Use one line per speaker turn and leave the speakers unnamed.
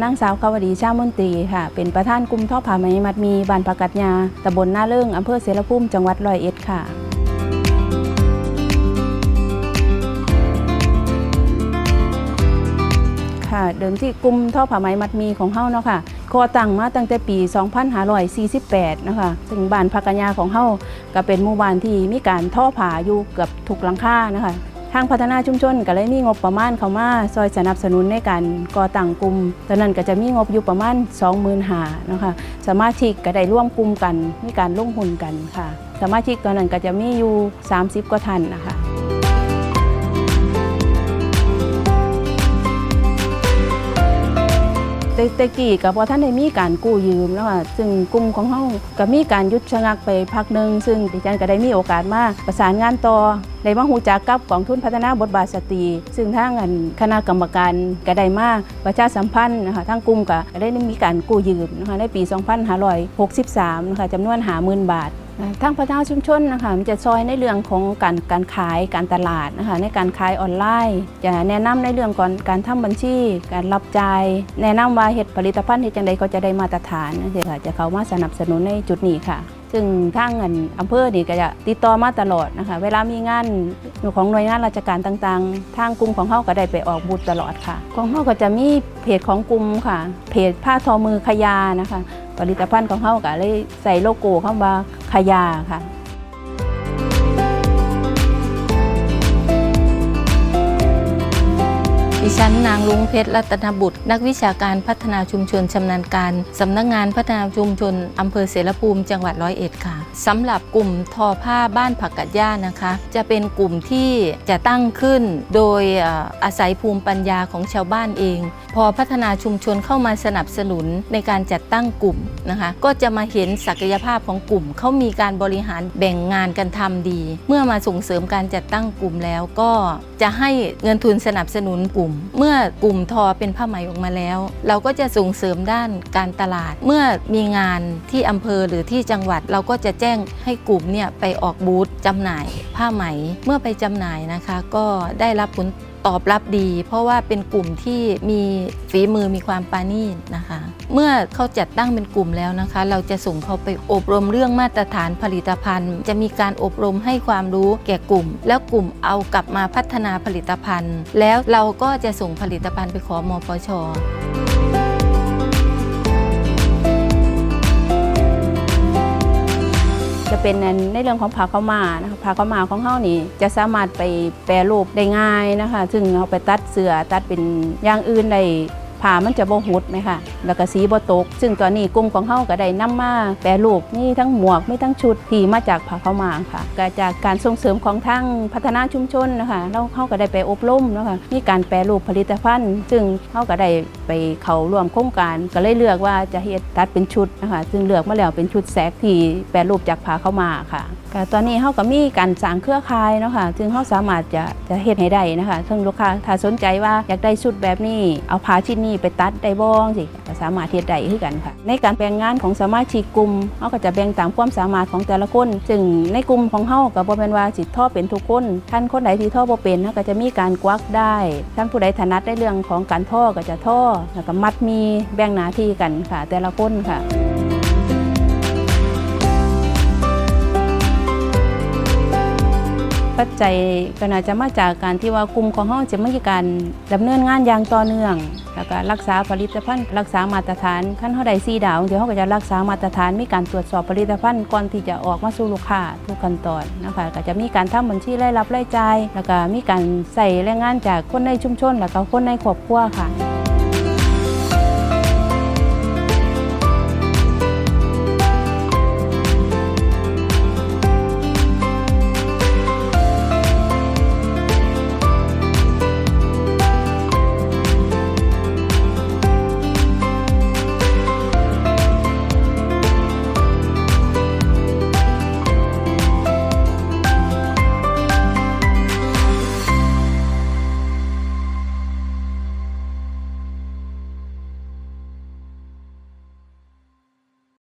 ฉันางสาวกาวดีชามนตรีค่ะ เป็นประธานกลุ่มท่อผ้าไหมมัดมีบ้านปากัดยาตำบลหน้าเลิ่องอำเภอเสรภูมิจังหวัดร้อยเอ็ดค่ะค่ะเดิมที่กลุ่มท่อผ้าไหมมัดมีของเฮาเนาะค่ะก่อตั้งมาตั้งแต่ปี 2548 นะคะซึ่งบ้านพักกัญญาของเฮาก็เป็นหมู่บ้านที่มีการท่อผ้าอยู่เกือบทุกหลังคานะคะ ทางพัฒนาชุมชนก็เลยมีงบประมาณเข้ามาซอยสนับสนุนในการก่อตั้งกลุ่มตอนนั้นก็จะมีงบอยู่ประมาณ 25,000หานะคะสมาชิกก็ได้ร่วมกลุ่มกันมีการลงทุนกันค่ะ สมาชิกตอนนั้นก็จะมีอยู่ 30 กว่าท่านนะคะ แต่แต่กี้กับพอท่านได้มีการกู้ยืมแล้วค่ะซึ่งกลุ่มของเฮาก็มีการหยุดชะงักไปพักหนึ่งซึ่งดิฉันก็ได้มีโอกาสมาประสานงานต่อได้มาหูจักกับกองทุนพัฒนาบทบาทสตรี ซึ่งทางอันคณะกรรมการก็ได้มาประชาสัมพันธ์นะคะทางกลุ่มก็ได้มีการกู้ยืมนะคะในปี 2563นะคะจำนวน50,000บาท ทางพัฒนาชุมชนนะคะมันจะซอยในเรื่องของการการขายการตลาดนะคะในการขายออนไลน์ จะแนะนำในเรื่องก่อนการทำบัญชี การรับจ่ายแนะนำว่าเห็ดผลิตภัณฑ์ที่จังใดก็จะได้มาตรฐานนั่นเองค่ะจะเขามาสนับสนุนในจุดนี้ค่ะ ซึ่งทางเงินอำเภอนี่ก็จะติดต่อมาตลอดนะคะเวลามีงานของหน่วยงานราชการต่างๆ ทางกลุ่มของเขาก็ได้ไปออกบูธตลอดค่ะ ของเขาก็จะมีเพจของกลุ่มค่ะ เพจผ้าทอมือขยานะคะ ผลิตภัณฑ์ของเขาก็เลยใส่โลโก้เข้ามา ขยาค่ะ
ฉันนางลุงเพชรรัตนบุตร นักวิชาการพัฒนาชุมชนชำนาญการ สำนักงานพัฒนาชุมชนอำเภอเสรภูมิจังหวัดร้อยเอ็ดค่ะสำหรับกลุ่มทอผ้าบ้านผักกัดย่านะคะ จะเป็นกลุ่มที่จะตั้งขึ้นโดยเอ่ออาศัยภูมิปัญญาของชาวบ้านเอง พอพัฒนาชุมชนเข้ามาสนับสนุนในการจัดตั้งกลุ่มนะคะ ก็จะมาเห็นศักยภาพของกลุ่มเขามีการบริหารแบ่งงานกันทำดี เมื่อมาส่งเสริมการจัดตั้งกลุ่มแล้วก็จะให้เงินทุนสนับสนุนกลุ่มเมื่อกลุ่มทอเป็นผ้าไหมออกมาแล้ว เราก็จะส่งเสริมด้านการตลาด เมื่อมีงานที่อำเภอหรือที่จังหวัดเราก็จะแจ้งให้กลุ่มเนี่ยไปออกบูธจำหน่ายผ้าไหมเมื่อไปจำหน่ายนะคะ ก็ได้รับผล ตอบรับดี เพราะว่าเป็นกลุ่มที่มีฝีมือมีความปาณีตนะคะ เมื่อเขาจัดตั้งเป็นกลุ่มแล้วนะคะ เราจะส่งเขาไปอบรมเรื่องมาตรฐานผลิตภัณฑ์ จะมีการอบรมให้ความรู้แก่กลุ่ม แล้วกลุ่มเอากลับมาพัฒนาผลิตภัณฑ์ แล้วเราก็จะส่งผลิตภัณฑ์ไปขอมปช
จะเป็นในเรื่องของผ้าข้าวมานะคะ ผ้าขาวมาของเฮานี่จะสามารถไปแปรรูปได้ง่ายนะคะ ซึ่งเอาไปตัดเสือตัดเป็นอย่างอื่นได้ผ้ามันจะบ่หุดไหมคะแล้วก็สีบ่ตก ซึ่งตอนนี้กลุ่มของเฮาก็ได้นำมาแปรรูปนี่ทั้งหมวกไม่ทั้งชุดที่มาจากผ้าขาวมาค่ะ ก็จากการส่งเสริมของทางพัฒนาชุมชนนะคะแล้วเฮาก็ได้ไปอบรมนะคะมีการแปรรูปผลิตภัณฑ์ ซึ่งเฮาก็ได้ ไปเขาร่วมโครงการ ก็เลยเลือกว่าจะเฮ็ดตัดเป็นชุดนะคะซึ่งเลือกมาแล้วเป็นชุดแสกที่แปรรูปจากผ้าขามาค่ะก็ตอนนี้เฮาก็มีการสร้างเครือข่ายเนาะค่ะซึ่งเฮาสามารถจะจะเฮ็ดให้ได้นะคะซึ่งลูกค้าถ้าสนใจว่าอยากได้ชุดแบบนี้เอาผ้าชิ้นนี้ไปตัดได้บ้องสิก็สามารถเฮ็ดได้คือกันค่ะ ในการแบ่งงานของสมาชิกกลุ่มเฮาก็จะแบ่งตามความสามารถของแต่ละคนซึ่งในกลุ่มของเฮาก็บ่แม่นว่าสิท่อเป็นทุกคนท่านคนใดที่ท่อบ่เป็นเฮาก็จะมีการกวักได้ท่านผู้ใดถนัดในเรื่องของการท่อก็จะท่อแล้วก็มัดมีแบ่งหน้าที่กันค่ะ แต่ละคนค่ะปัจจัยก็น่าจะมาจากการที่ว่ากลุ่มของเฮาจะมีการดำเนินงานอย่างต่อเนื่อง แล้วก็รักษาผลิตภัณฑ์ รักษามาตรฐานขั้นเฮาได้4ดาวเดี๋ยวเฮาก็จะรักษามาตรฐานมีการตรวจสอบผลิตภัณฑ์ก่อนที่จะออกมาสู่ลูกค้าทุกขั้นตอนนะคะก็จะมีการทำบัญชีรายรับรายจ่ายแล้วก็มีการใส่แรงงานจากคนในชุมชน แล้วก็คนในครอบครัวค่ะ